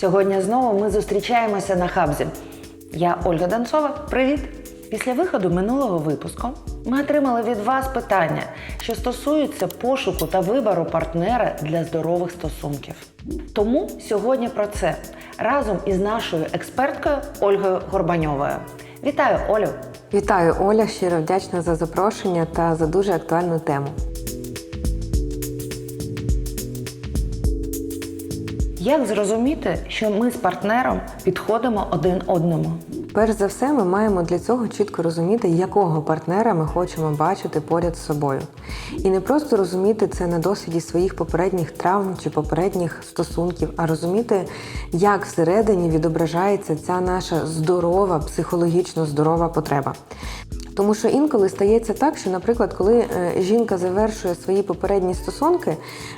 Сьогодні знову ми зустрічаємося на хабзі. Я Ольга Данцова. Привіт! Після виходу минулого випуску ми отримали від вас питання, що стосуються пошуку та вибору партнера для здорових стосунків. Тому сьогодні про це разом із нашою експерткою Ольгою Горбаньовою. Вітаю, Олю! Вітаю, Оля. Щиро вдячна за запрошення та за дуже актуальну тему. Як зрозуміти, що ми з партнером підходимо один одному? Перш за все, ми маємо для цього чітко розуміти, якого партнера ми хочемо бачити поряд з собою. І не просто розуміти це на досвіді своїх попередніх травм чи попередніх стосунків, а розуміти, як всередині відображається ця наша здорова, психологічно здорова потреба. Тому що інколи стається так, що, наприклад, коли е, жінка завершує свої попередні стосунки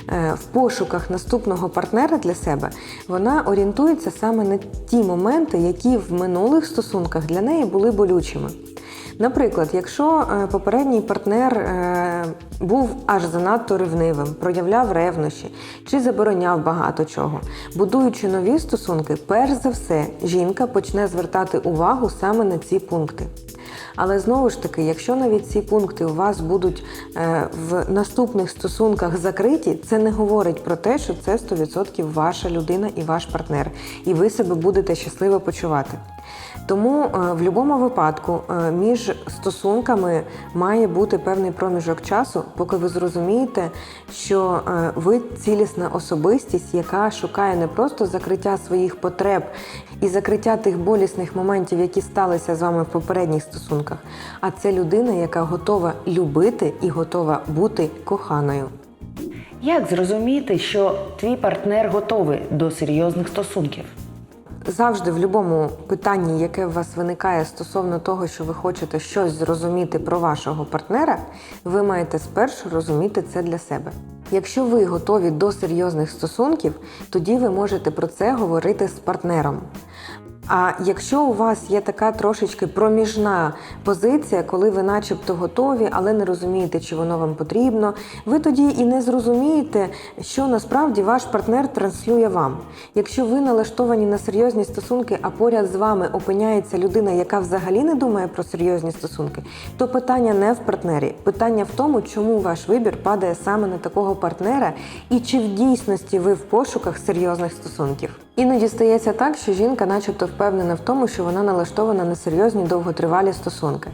е, в пошуках наступного партнера для себе, вона орієнтується саме на ті моменти, які в минулих стосунках для неї були болючими. Наприклад, якщо е, попередній партнер був аж занадто ревнивим, проявляв ревнощі чи забороняв багато чого, будуючи нові стосунки, перш за все жінка почне звертати увагу саме на ці пункти. Але знову ж таки, якщо навіть ці пункти у вас будуть е, в наступних стосунках закриті, це не говорить про те, що це 100% ваша людина і ваш партнер, і ви себе будете щасливо почувати. Тому е, в будь-якому випадку е, між стосунками має бути певний проміжок часу, поки ви зрозумієте, що е, ви цілісна особистість, яка шукає не просто закриття своїх потреб і закриття тих болісних моментів, які сталися з вами в попередніх стосунках, а це людина, яка готова любити і готова бути коханою. Як зрозуміти, що твій партнер готовий до серйозних стосунків? Завжди в будь-якому питанні, яке у вас виникає стосовно того, що ви хочете щось зрозуміти про вашого партнера, ви маєте спершу розуміти це для себе. Якщо ви готові до серйозних стосунків, тоді ви можете про це говорити з партнером. А якщо у вас є така трошечки проміжна позиція, коли ви начебто готові, але не розумієте, чи воно вам потрібно, ви тоді і не зрозумієте, що насправді ваш партнер транслює вам. Якщо ви налаштовані на серйозні стосунки, а поряд з вами опиняється людина, яка взагалі не думає про серйозні стосунки, то питання не в партнері, питання в тому, чому ваш вибір падає саме на такого партнера, і чи в дійсності ви в пошуках серйозних стосунків. Іноді стається так, що жінка, начебто, впевнена в тому, що вона налаштована на серйозні довготривалі стосунки.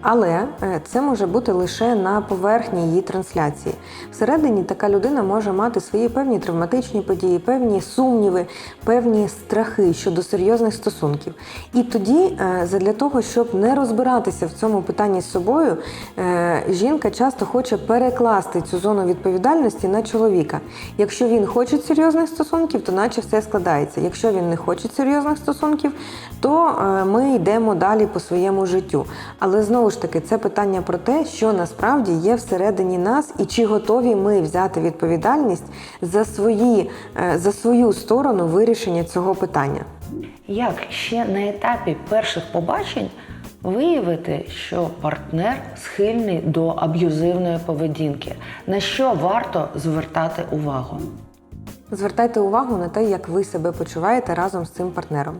Але е, це може бути лише на поверхні її трансляції. Всередині така людина може мати свої певні травматичні події, певні сумніви, певні страхи щодо серйозних стосунків. І тоді, е, задля того, щоб не розбиратися в цьому питанні з собою, е, жінка часто хоче перекласти цю зону відповідальності на чоловіка. Якщо він хоче серйозних стосунків, то наче все складається. Якщо він не хоче серйозних стосунків, то е, ми йдемо далі по своєму життю. Але знову ж таки, це питання про те, що насправді є всередині нас, і чи готові ми взяти відповідальність за свої е, за свою сторону вирішення цього питання. Як ще на етапі перших побачень виявити, що партнер схильний до аб'юзивної поведінки? На що варто звертати увагу? Звертайте увагу на те, як ви себе почуваєте разом з цим партнером.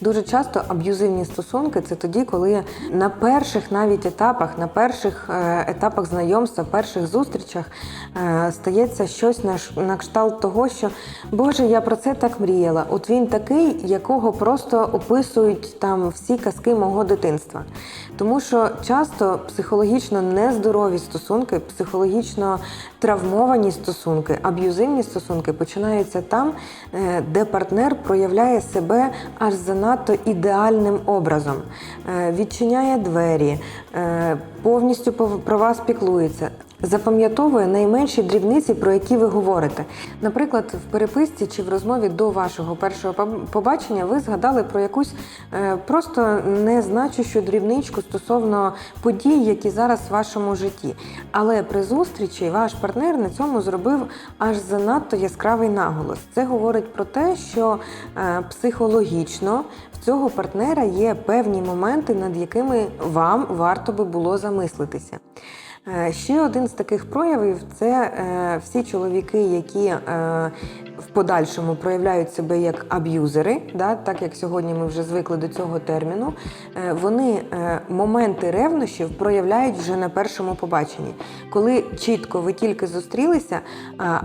Дуже часто аб'юзивні стосунки це тоді, коли на перших навіть етапах, на перших е, етапах знайомства, перших зустрічах е, стається щось на, кшталт того, що Боже, я про це так мріяла. От він такий, якого просто описують там всі казки мого дитинства. Тому що часто психологічно нездорові стосунки, психологічно травмовані стосунки, аб'юзивні стосунки починаються там, е, де партнер проявляє себе аж занадто ідеальним образом, Е, відчиняє двері, е, повністю про вас піклується. Запам'ятовує найменші дрібниці, про які ви говорите. Наприклад, в переписці чи в розмові до вашого першого побачення ви згадали про якусь е, просто незначущу дрібничку стосовно подій, які зараз в вашому житті. Але при зустрічі ваш партнер на цьому зробив аж занадто яскравий наголос. Це говорить про те, що е, психологічно в цього партнера є певні моменти, над якими вам варто би було замислитися. Е, Ще один з таких проявів це е, всі чоловіки, які е, в подальшому проявляють себе як аб'юзери, так як сьогодні ми вже звикли до цього терміну. Вони моменти ревнощів проявляють вже на першому побаченні, коли чітко ви тільки зустрілися,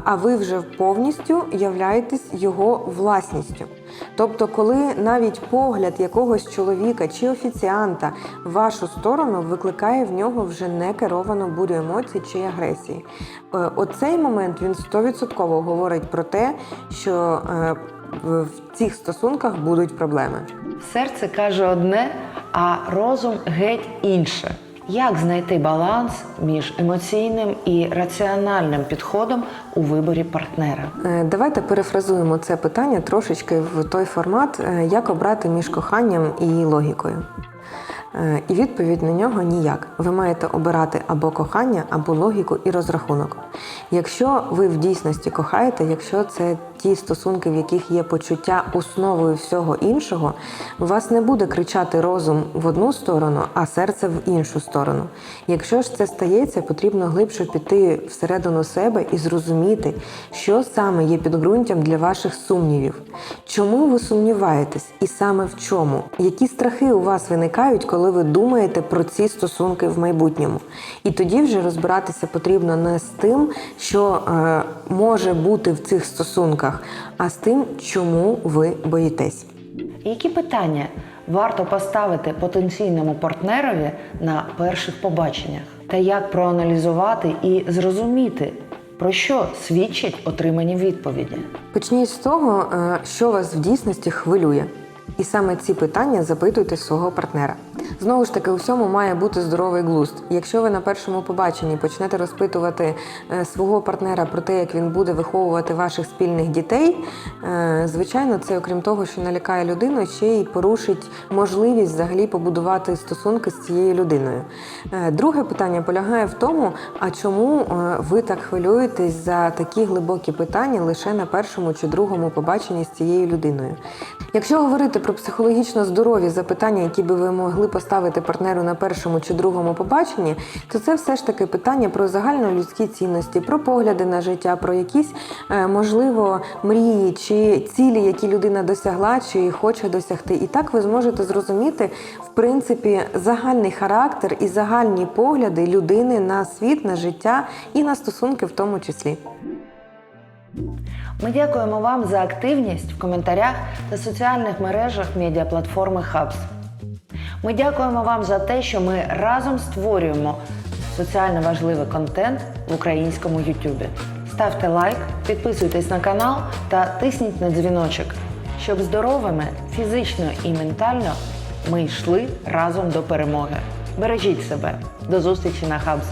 а ви вже повністю являєтесь його власністю. Тобто, коли навіть погляд якогось чоловіка чи офіціанта в вашу сторону викликає в нього вже некеровану бурю емоцій чи агресії. Е, Оцей момент він 100% говорить про те, що е, в цих стосунках будуть проблеми. Серце каже одне, а розум геть інше. Як знайти баланс між емоційним і раціональним підходом у виборі партнера? Е, Давайте перефразуємо це питання трошечки в той формат, е, як обрати між коханням і логікою. Е, І відповідь на нього ніяк. Ви маєте обирати або кохання, або логіку і розрахунок. Якщо ви в дійсності кохаєте, якщо це ті стосунки, в яких є почуття основою всього іншого, у вас не буде кричати розум в одну сторону, а серце в іншу сторону. Якщо ж це стається, потрібно глибше піти всередину себе і зрозуміти, що саме є підґрунтям для ваших сумнівів. Чому ви сумніваєтесь, і саме в чому? Які страхи у вас виникають, коли ви думаєте про ці стосунки в майбутньому? І тоді вже розбиратися потрібно не з тим, що е, може бути в цих стосунках, а з тим, чому ви боїтесь. Які питання варто поставити потенційному партнерові на перших побаченнях? Та як проаналізувати і зрозуміти, про що свідчать отримані відповіді? Почніть з того, е, що вас в дійсності хвилює. І саме ці питання запитуйте свого партнера. Знову ж таки, у всьому має бути здоровий глузд. Якщо ви на першому побаченні почнете розпитувати е, свого партнера про те, як він буде виховувати ваших спільних дітей, е, звичайно, це окрім того, що налякає людину, ще й порушить можливість взагалі побудувати стосунки з цією людиною. Е, Друге питання полягає в тому, а чому ви так хвилюєтесь за такі глибокі питання лише на першому чи другому побаченні з цією людиною. Якщо говорити про психологічно здорові запитання, які би ви могли поставити партнеру на першому чи другому побаченні, то це все ж таки питання про загальнолюдські цінності, про погляди на життя, про якісь е, можливо мрії чи цілі, які людина досягла чи хоче досягти. І так ви зможете зрозуміти в принципі загальний характер і загальні погляди людини на світ, на життя і на стосунки в тому числі. Ми дякуємо вам за активність в коментарях та соціальних мережах медіаплатформи Хабс. Ми дякуємо вам за те, що ми разом створюємо соціально важливий контент в українському Ютубі. Ставте лайк, підписуйтесь на канал та тисніть на дзвіночок, щоб здоровими фізично і ментально ми йшли разом до перемоги. Бережіть себе. До зустрічі на Хабс.